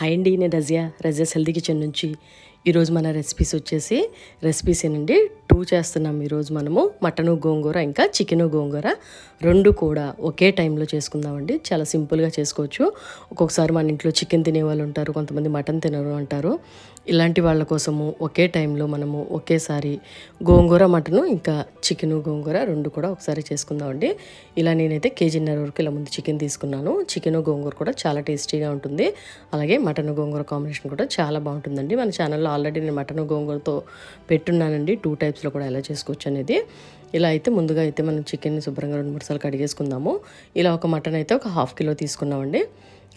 Hi అండి నేను Razia. Razia healthy kitchen నుంచి ఈరోజు మన రెసిపీస్ వచ్చేసి రెసిపీస్ ఏనండి. టూ చేస్తున్నాం ఈరోజు మనము. మటను గోంగూర ఇంకా చికెను గోంగూర. రెండు కూడా ఒకే టైంలో చేసుకుందామండి. చాలా సింపుల్గా చేసుకోవచ్చు. ఒక్కొక్కసారి మన ఇంట్లో చికెన్ తినే వాళ్ళు ఉంటారు కొంతమంది మటన్ తినరు అంటారు. ఇలాంటి వాళ్ళ కోసము ఒకే టైంలో మనము ఒకేసారి గోంగూర మటను ఇంకా చికెను గోంగూర రెండు కూడా ఒకసారి చేసుకుందామండి. ఇలా నేనైతే కేజీన్నర వరకు ఇలా ముందు చికెన్ తీసుకున్నాను. చికెను గోంగూర కూడా చాలా టేస్టీగా ఉంటుంది. అలాగే మటన్ గోంగూర కాంబినేషన్ కూడా చాలా బాగుంటుందండి. మన ఛానల్లో ఆల్రెడీ నేను మటన్ గోంగూరతో పెట్టున్నానండి. టూ టైప్స్లో కూడా ఎలా చేసుకోవచ్చు అనేది. ఇలా అయితే ముందుగా అయితే మనం చికెన్ని శుభ్రంగా రెండు మూడు సార్లు కడిగేసుకుందాము. ఇలా ఒక మటన్ అయితే ఒక హాఫ్ కిలో తీసుకున్నామండి.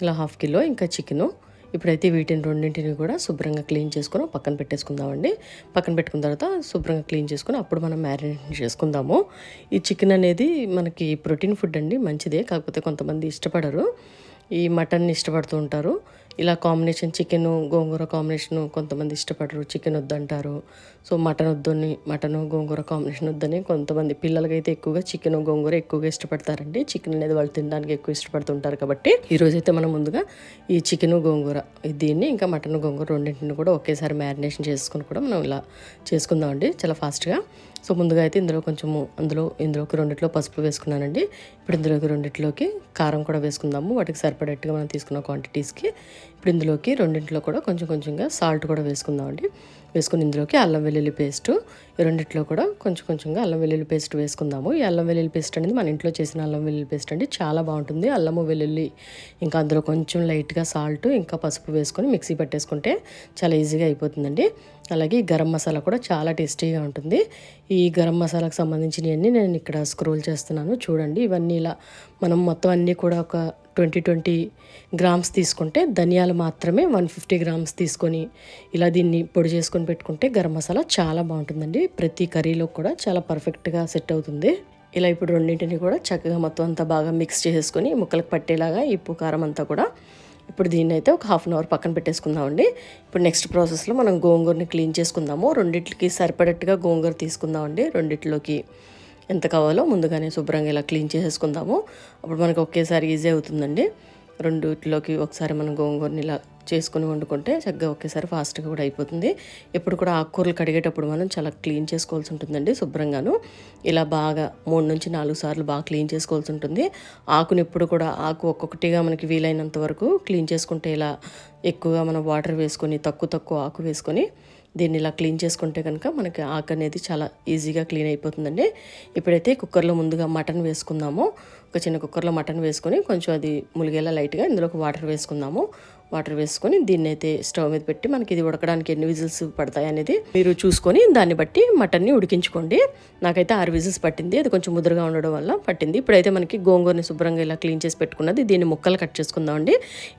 ఇలా హాఫ్ కిలో ఇంకా చికెను ఇప్పుడైతే వీటిని రెండింటిని కూడా శుభ్రంగా క్లీన్ చేసుకుని పక్కన పెట్టేసుకుందామండి. పక్కన పెట్టుకున్న తర్వాత శుభ్రంగా క్లీన్ చేసుకుని అప్పుడు మనం మ్యారినేషన్ చేసుకుందాము. ఈ చికెన్ అనేది మనకి ప్రోటీన్ ఫుడ్ అండి మంచిదే. కాకపోతే కొంతమంది ఇష్టపడరు. ఈ మటన్ ఇష్టపడుతూ ఉంటారు. ఇలా కాంబినేషన్ చికెన్ గోంగూర కాంబినేషన్ కొంతమంది ఇష్టపడరు. చికెన్ వద్దంటారు. సో మటన్ వద్దని మటన్ గోంగూర కాంబినేషన్ వద్దని కొంతమంది పిల్లలకైతే ఎక్కువగా చికెన్ గోంగూర ఎక్కువగా ఇష్టపడతారండి. చికెన్ అనేది వాళ్ళు తినడానికి ఎక్కువ ఇష్టపడుతుంటారు కాబట్టి ఈరోజైతే మనం ముందుగా ఈ చికెన్ గోంగూర దీన్ని ఇంకా మటన్ గోంగూర రెండింటిని కూడా ఒకేసారి మ్యారినేషన్ చేసుకుని కూడా మనం ఇలా చేసుకుందామండి. చాలా ఫాస్ట్గా సో ముందుగా అయితే ఇందులో కొంచెము అందులో ఇందులోకి రెండిట్లో పసుపు వేసుకున్నానండి. ఇప్పుడు ఇందులోకి రెండిట్లోకి కారం కూడా వేసుకుందాము. వాటికి సరిపడేట్టుగా మనం తీసుకున్న క్వాంటిటీస్కి ఇప్పుడు ఇందులోకి రెండింటిలో కూడా కొంచెం కొంచెంగా సాల్ట్ కూడా వేసుకుందామండి. వేసుకుని ఇందులోకి అల్లం వెల్లుల్లి పేస్ట్. ఈ రెండిట్లో కూడా కొంచెం కొంచెంగా అల్లం వెల్లుల్లి పేస్ట్ వేసుకుందాము. ఈ అల్లం వెల్లుల్లి పేస్ట్ అనేది మన ఇంట్లో చేసిన అల్లం వెల్లుల్లి పేస్ట్ అండి. చాలా బాగుంటుంది. అల్లము వెల్లుల్లి ఇంకా అందులో కొంచెం లైట్గా సాల్ట్ ఇంకా పసుపు వేసుకొని మిక్సీ పట్టేసుకుంటే చాలా ఈజీగా అయిపోతుందండి. అలాగే ఈ గరం మసాలా కూడా చాలా టేస్టీగా ఉంటుంది. ఈ గరం మసాలాకు సంబంధించినవన్నీ నేను ఇక్కడ స్క్రోల్ చేస్తున్నాను. చూడండి ఇవన్నీ ఇలా మనం మొత్తం అన్నీ కూడా ఒక ట్వంటీ ట్వంటీ గ్రామ్స్ తీసుకుంటే ధనియాలు మాత్రమే వన్ ఫిఫ్టీ గ్రామ్స్ తీసుకొని ఇలా దీన్ని పొడి చేసుకొని పెట్టుకుంటే గరం మసాలా చాలా బాగుంటుందండి. ప్రతి కర్రీలో కూడా చాలా పర్ఫెక్ట్గా సెట్ అవుతుంది. ఇలా ఇప్పుడు రెండింటిని కూడా చక్కగా మొత్తం అంతా బాగా మిక్స్ చేసుకొని ముక్కలకు పట్టేలాగా ఈ ఉప్పు కారం అంతా కూడా ఇప్పుడు దీన్ని అయితే ఒక హాఫ్ అన్ అవర్ పక్కన పెట్టేసుకుందామండి. ఇప్పుడు నెక్స్ట్ ప్రాసెస్లో మనం గోంగూరని క్లీన్ చేసుకుందాము. రెండిట్లకి సరిపడేట్టుగా గోంగూర తీసుకుందామండి. రెండిట్లోకి ఎంత కావాలో ముందుగానే శుభ్రంగా ఇలా క్లీన్ చేసేసుకుందాము. అప్పుడు మనకు ఒకేసారి ఈజీ అవుతుందండి. రెండిట్లోకి ఒకసారి మనం గోంగూరని ఇలా చేసుకుని వండుకుంటే చక్కగా ఒకేసారి ఫాస్ట్గా కూడా అయిపోతుంది. ఎప్పుడు కూడా ఆకుకూరలు కడిగేటప్పుడు మనం చాలా క్లీన్ చేసుకోవాల్సి ఉంటుందండి శుభ్రంగాను. ఇలా బాగా మూడు నుంచి నాలుగు సార్లు బాగా క్లీన్ చేసుకోవాల్సి ఉంటుంది. ఆకుని ఎప్పుడు కూడా ఆకు ఒక్కొక్కటిగా మనకి వీలైనంత వరకు క్లీన్ చేసుకుంటే ఇలా ఎక్కువగా మనం వాటర్ వేసుకొని తక్కువ తక్కువ ఆకు వేసుకొని దీన్ని ఇలా క్లీన్ చేసుకుంటే కనుక మనకి ఆకు అనేది చాలా ఈజీగా క్లీన్ అయిపోతుందండి. ఇప్పుడైతే కుక్కర్లో ముందుగా మటన్ వేసుకుందాము. ఒక చిన్న కుక్కర్లో మటన్ వేసుకొని కొంచెం అది ములిగేలా లైట్గా ఇందులోకి వాటర్ వేసుకుందాము. వాటర్ వేసుకొని దీన్ని అయితే స్టవ్ మీద పెట్టి మనకి ఇది ఉడకడానికి ఎన్ని విజిల్స్ పడతాయి అనేది మీరు చూసుకొని దాన్ని బట్టి మటన్ని ఉడికించుకోండి. నాకైతే ఆరు విజిల్స్ పట్టింది. అది కొంచెం ముదురుగా ఉండడం వల్ల పట్టింది. ఇప్పుడైతే మనకి గోంగూరని శుభ్రంగా ఇలా క్లీన్ చేసి పెట్టుకున్నది. దీన్ని ముక్కలు కట్ చేసుకుందామండి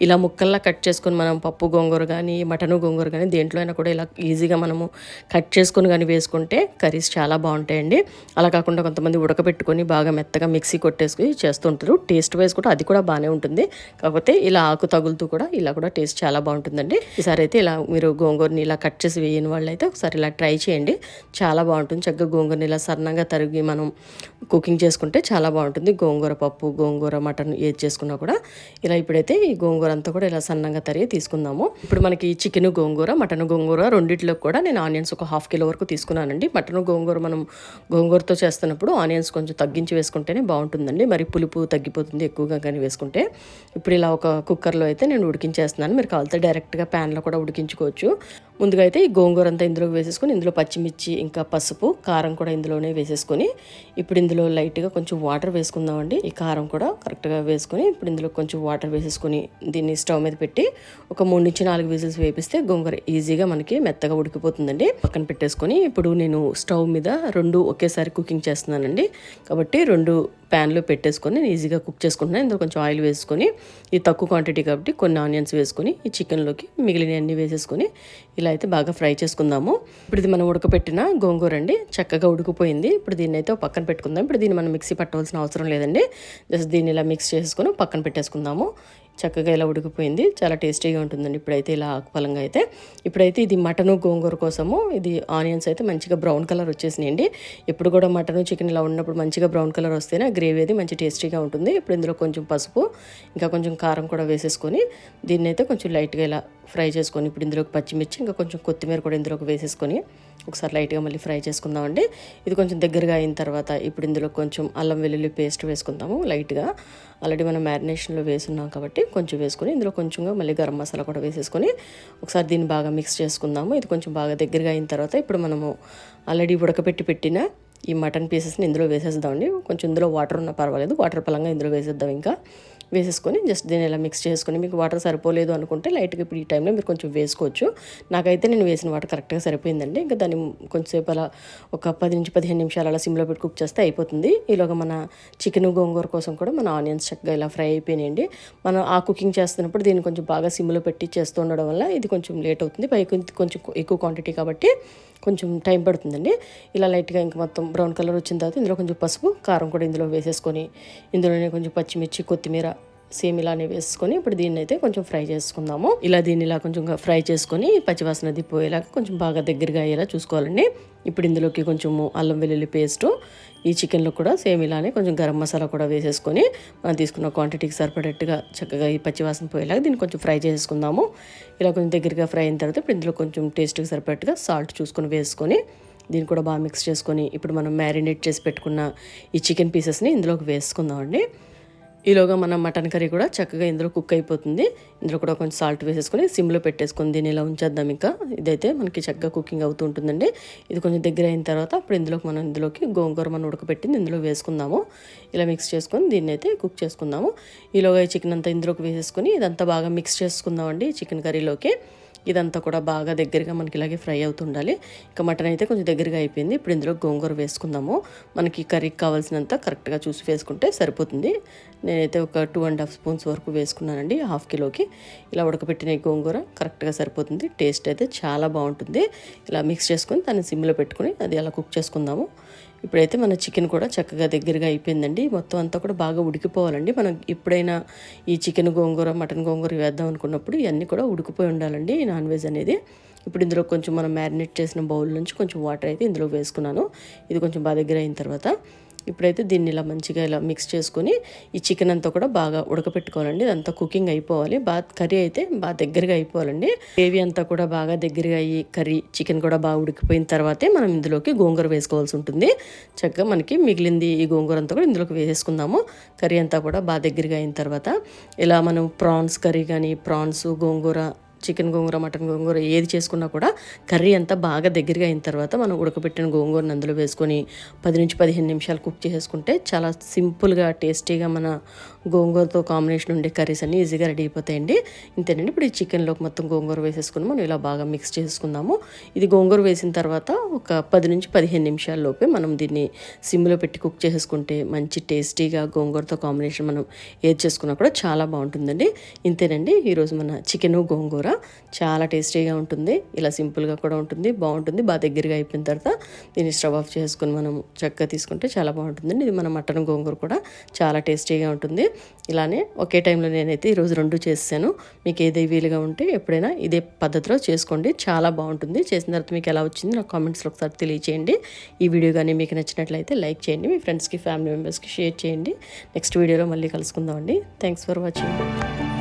ఇలా ముక్కల్లా కట్ చేసుకుని మనం పప్పు గోంగూర కానీ మటన్ గోంగూర కానీ దేంట్లో అయినా కూడా ఇలా ఈజీగా మనము కట్ చేసుకొని కానీ వేసుకుంటే కర్రీస్ చాలా బాగుంటాయండి. అలా కాకుండా కొంతమంది ఉడకబెట్టుకొని బాగా మెత్తగా మిక్సీ కొట్టేసుకుని చేస్తుంటారు. టేస్ట్ వైజ్ కూడా అది కూడా బాగానే ఉంటుంది. కాకపోతే ఇలా ఆకు తగులుతూ కూడా ఇలా కూడా టేస్ట్ చాలా బాగుంటుందండి. ఈసారి అయితే ఇలా మీరు గోంగూరని ఇలా కట్ చేసి వేయని వాళ్ళు అయితే ఒకసారి ఇలా ట్రై చేయండి. చాలా బాగుంటుంది. చక్కగా గోంగూరని ఇలా సన్నగా తరిగి మనం కుకింగ్ చేసుకుంటే చాలా బాగుంటుంది. గోంగూర పప్పు గోంగూర మటన్ ఏది చేసుకున్నా కూడా. ఇలా ఇప్పుడైతే ఈ గోంగూర అంతా కూడా ఇలా సన్నగా తరిగి తీసుకుందాము. ఇప్పుడు మనకి చికెన్ గోంగూర మటన్ గోంగూర రెండిట్లో కూడా నేను ఆనియన్స్ ఒక హాఫ్ కిలో వరకు తీసుకున్నానండి. మటన్ గోంగూర మనం గోంగూరతో చేస్తున్నప్పుడు ఆనియన్స్ కొంచెం తగ్గించి వేసుకుంటేనే బాగుంటుందండి. మరి పులుపు తగ్గిపోతుంది ఎక్కువగా కానీ వేసుకుంటే. ఇప్పుడు ఇలా ఒక కుక్కర్లో అయితే నేను ఉడికించే చేస్తున్నాను. మీరు కావాలితే డైరెక్ట్గా ప్యాన్లో కూడా ఉడికించుకోవచ్చు. ముందుగా అయితే ఈ గోంగూర అంతా ఇందులోకి వేసేసుకొని ఇందులో పచ్చిమిర్చి ఇంకా పసుపు కారం కూడా ఇందులోనే వేసేసుకొని ఇప్పుడు ఇందులో లైట్గా కొంచెం వాటర్ వేసుకుందామండి. ఈ కారం కూడా కరెక్ట్గా వేసుకొని ఇప్పుడు ఇందులో కొంచెం వాటర్ వేసేసుకొని దీన్ని స్టవ్ మీద పెట్టి ఒక మూడు నుంచి నాలుగు విజిల్స్ వేపిస్తే గోంగూర ఈజీగా మనకి మెత్తగా ఉడికిపోతుందండి. పక్కన పెట్టేసుకొని ఇప్పుడు నేను స్టవ్ మీద రెండు ఒకేసారి కుకింగ్ చేస్తున్నానండి. కాబట్టి రెండు ప్యాన్లో పెట్టేసుకొని నేను ఈజీగా కుక్ చేసుకుంటున్నాను. ఇందులో కొంచెం ఆయిల్ వేసుకొని ఇది తక్కువ క్వాంటిటీ కాబట్టి కొన్ని ఆనియన్స్ వేసుకొని ఈ చికెన్లోకి మిగిలినవన్నీ వేసేసుకొని ఇలా అయితే బాగా ఫ్రై చేసుకుందాము. ఇప్పుడు ఇది మనం ఉడకపెట్టిన గోంగూర అండి. చక్కగా ఉడికిపోయింది. ఇప్పుడు దీన్ని అయితే పక్కన పెట్టుకుందాం. ఇప్పుడు దీన్ని మనం మిక్సీ పట్టవలసిన అవసరం లేదండి. జస్ట్ దీన్ని ఇలా మిక్స్ చేసుకొని పక్కన పెట్టేసుకుందాము. చక్కగా ఇలా ఉడికిపోయింది. చాలా టేస్టీగా ఉంటుందండి. ఇప్పుడైతే ఇలా ఆకుపలంగా అయితే. ఇప్పుడైతే ఇది మటను గోంగూర కోసము. ఇది ఆనియన్స్ అయితే మంచిగా బ్రౌన్ కలర్ వచ్చేసినాయండి. ఎప్పుడు కూడా మటను చికెన్ ఇలా ఉన్నప్పుడు మంచిగా బ్రౌన్ కలర్ వస్తేనే గ్రేవీ అది మంచి టేస్టీగా ఉంటుంది. ఇప్పుడు ఇందులో కొంచెం పసుపు ఇంకా కొంచెం కారం కూడా వేసేసుకొని దీన్ని అయితే కొంచెం లైట్గా ఇలా ఫ్రై చేసుకొని ఇప్పుడు ఇందులోకి పచ్చిమిర్చి ఇంకా కొంచెం కొత్తిమీర కూడా ఇందులోకి వేసేసుకొని ఒకసారి లైట్గా మళ్ళీ ఫ్రై చేసుకుందామండి. ఇది కొంచెం దగ్గరగా అయిన తర్వాత ఇప్పుడు ఇందులో కొంచెం అల్లం వెల్లుల్లి పేస్ట్ వేసుకుందాము లైట్గా. ఆల్రెడీ మనం మ్యారినేషన్లో వేసున్నాం కాబట్టి కొంచెం వేసుకొని ఇందులో కొంచెంగా మళ్ళీ గరం మసాలా కూడా వేసేసుకొని ఒకసారి దీన్ని బాగా మిక్స్ చేసుకుందాము. ఇది కొంచెం బాగా దగ్గరగా అయిన తర్వాత ఇప్పుడు మనము ఆల్రెడీ ఉడకపెట్టి పెట్టిన ఈ మటన్ పీసెస్ని ఇందులో వేసేద్దామండి. కొంచెం ఇందులో వాటర్ ఉన్నా పర్వాలేదు వాటర్ పలంగా ఇందులో వేసేద్దాం ఇంకా. వేసేసుకొని జస్ట్ దీన్ని ఇలా మిక్స్ చేసుకొని మీకు వాటర్ సరిపోలేదు అనుకుంటే లైట్గా ఇప్పుడు ఈ టైంలో మీరు కొంచెం వేసుకోవచ్చు. నాకైతే నేను వేసిన వాటర్ కరెక్ట్గా సరిపోయిందండి. ఇంకా దాన్ని కొంచెంసేపు అలా ఒక పది నుంచి పదిహేను నిమిషాలు అలా సిమ్లో పెట్టి కుక్ చేస్తే అయిపోతుంది. ఈలోగా మన చికెన్ గోంగూర కోసం కూడా మన ఆనియన్స్ చక్కగా ఇలా ఫ్రై అయిపోయినాయండి. మనం ఆ కుకింగ్ చేస్తున్నప్పుడు దీన్ని కొంచెం బాగా సిమ్లో పెట్టి చేస్తూ ఉండడం వల్ల ఇది కొంచెం లేట్ అవుతుంది. పైకి కొంచెం ఎక్కువ క్వాంటిటీ కాబట్టి కొంచెం టైం పడుతుందండి. ఇలా లైట్గా ఇంకా మొత్తం బ్రౌన్ కలర్ వచ్చిన తర్వాత ఇందులో కొంచెం పసుపు కారం కూడా ఇందులో వేసేసుకొని ఇందులోనే కొంచెం పచ్చిమిర్చి కొత్తిమీర సేమ్ ఇలానే వేసుకొని ఇప్పుడు దీన్ని అయితే కొంచెం ఫ్రై చేసుకుందాము. ఇలా దీన్ని ఇలా కొంచెం ఫ్రై చేసుకొని పచ్చివాసన దిప్పిపోయేలాగా కొంచెం బాగా దగ్గరగా అయ్యేలా చూసుకోవాలండి. ఇప్పుడు ఇందులోకి కొంచెము అల్లం వెల్లుల్లి పేస్టు ఈ చికెన్లో కూడా సేమ్ ఇలానే కొంచెం గరం మసాలా కూడా వేసేసుకొని మనం తీసుకున్న క్వాంటిటీకి సరిపడేట్టుగా చక్కగా ఈ పచ్చివాసన పోయేలాగా దీన్ని కొంచెం ఫ్రై చేసుకుందాము. ఇలా కొంచెం దగ్గరగా ఫ్రై అయిన తర్వాత ఇప్పుడు ఇందులో కొంచెం టేస్ట్కి సరిపడేట్టుగా సాల్ట్ చూసుకొని వేసుకొని దీన్ని కూడా బాగా మిక్స్ చేసుకొని ఇప్పుడు మనం మ్యారినేట్ చేసి పెట్టుకున్న ఈ చికెన్ పీసెస్ని ఇందులోకి వేసుకుందామండి. ఈలోగా మనం మటన్ కర్రీ కూడా చక్కగా ఇందులో కుక్ అయిపోతుంది. ఇందులో కూడా కొంచెం సాల్ట్ వేసేసుకొని సిమ్లో పెట్టేసుకొని దీన్ని ఇలా ఉంచేద్దాం ఇంకా. ఇదైతే మనకి చక్కగా కుకింగ్ అవుతూ ఉంటుందండి. ఇది కొంచెం దగ్గర అయిన తర్వాత అప్పుడు ఇందులోకి మనం ఇందులోకి గోంగూర మనం ఉడకపెట్టింది ఇందులో వేసుకుందాము. ఇలా మిక్స్ చేసుకొని దీన్ని అయితే కుక్ చేసుకుందాము. ఈలోగా ఈ చికెన్ అంతా ఇందులోకి వేసేసుకొని ఇదంతా బాగా మిక్స్ చేసుకుందామండి చికెన్ కర్రీలోకి ఇదంతా కూడా బాగా దగ్గరగా మనకి ఇలాగే ఫ్రై అవుతుండాలి. ఇంకా మటన్ అయితే కొంచెం దగ్గరగా అయిపోయింది. ఇప్పుడు ఇందులో గోంగూర వేసుకుందాము. మనకి కర్రీకి కావాల్సినంత కరెక్ట్గా చూసి వేసుకుంటే సరిపోతుంది. నేనైతే ఒక టూ అండ్ హాఫ్ స్పూన్స్ వరకు వేసుకున్నానండి హాఫ్ కిలోకి. ఇలా ఉడకపెట్టిన గోంగూర కరెక్ట్గా సరిపోతుంది. టేస్ట్ అయితే చాలా బాగుంటుంది. ఇలా మిక్స్ చేసుకొని దాన్ని సిమ్లో పెట్టుకొని అది అలా కుక్ చేసుకుందాము. ఇప్పుడైతే మన చికెన్ కూడా చక్కగా దగ్గరగా అయిపోయిందండి. మొత్తం అంతా కూడా బాగా ఉడికిపోవాలండి. మనం ఎప్పుడైనా ఈ చికెన్ గోంగూర మటన్ గోంగూర వేద్దాం అనుకున్నప్పుడు ఇవన్నీ కూడా ఉడికిపోయి ఉండాలండి నాన్ వెజ్ అనేది. ఇప్పుడు ఇందులో కొంచెం మనం మ్యారినేట్ చేసిన బౌల్ నుంచి కొంచెం వాటర్ అయితే ఇందులో వేసుకున్నాను. ఇది కొంచెం బాగా దగ్గర అయిన తర్వాత ఇప్పుడైతే దీన్ని ఇలా మంచిగా ఇలా మిక్స్ చేసుకుని ఈ చికెన్ అంతా కూడా బాగా ఉడకపెట్టుకోవాలండి. ఇదంతా కుకింగ్ అయిపోవాలి. బాగా కర్రీ అయితే బాగా దగ్గరగా అయిపోవాలండి. గ్రేవీ అంతా కూడా బాగా దగ్గరగా అయ్యి కర్రీ చికెన్ కూడా బాగా ఉడికిపోయిన తర్వాతే మనం ఇందులోకి గోంగూర వేసుకోవాల్సి ఉంటుంది. చక్కగా మనకి మిగిలింది ఈ గోంగూర అంతా కూడా ఇందులోకి వేసేసుకుందాము. కర్రీ అంతా కూడా బాగా దగ్గరగా అయిన తర్వాత ఇలా మనం ప్రాన్స్ కర్రీ కానీ prawns gongura chicken gongura mutton gongura ఏది చేసుకున్నా కూడా కర్రీ అంతా బాగా దగ్గరగా అయిన తర్వాత మనం ఉడకబెట్టిన గోంగూరను అందులో వేసుకొని పది నుంచి పదిహేను నిమిషాలు కుక్ చేసుకుంటే చాలా సింపుల్గా టేస్టీగా మన గోంగూరతో కాంబినేషన్ ఉండే కర్రీస్ అన్నీ ఈజీగా రెడీ అయిపోతాయండి. ఇంతేనండి. ఇప్పుడు ఈ చికెన్లోకి మొత్తం గోంగూర వేసేసుకుని మనం ఇలా బాగా మిక్స్ చేసుకుందాము. ఇది గోంగూర వేసిన తర్వాత ఒక పది నుంచి పదిహేను నిమిషాల్లోపే మనం దీన్ని సిమ్లో పెట్టి కుక్ చేసుకుంటే మంచి టేస్టీగా గోంగూరతో కాంబినేషన్ మనం ఏది చేసుకున్నా కూడా చాలా బాగుంటుందండి. ఇంతేనండి. ఈరోజు మన చికెను గోంగూర చాలా టేస్టీగా ఉంటుంది. ఇలా సింపుల్గా కూడా ఉంటుంది. బాగుంటుంది. బాగా దగ్గరగా అయిపోయిన తర్వాత దీన్ని స్టవ్ ఆఫ్ చేసుకుని మనం చక్కగా తీసుకుంటే చాలా బాగుంటుందండి. ఇది మన మటన్ గోంగూర కూడా చాలా టేస్టీగా ఉంటుంది. ఇలానే ఒకే టైంలో నేనైతే ఈరోజు రెండు చేసాను మీకు ఏది వీలుగా ఉంటే ఎప్పుడైనా ఇదే పద్ధతిలో చేసుకోండి. చాలా బాగుంటుంది. చేసిన తర్వాత మీకు ఎలా వచ్చింది నాకు కామెంట్స్లో ఒకసారి తెలియచేయండి. ఈ వీడియో కానీ మీకు నచ్చినట్లయితే లైక్ చేయండి. మీ ఫ్రెండ్స్కి ఫ్యామిలీ మెంబర్స్కి షేర్ చేయండి. నెక్స్ట్ వీడియోలో మళ్ళీ కలుసుకుందామండి. Thanks for watching.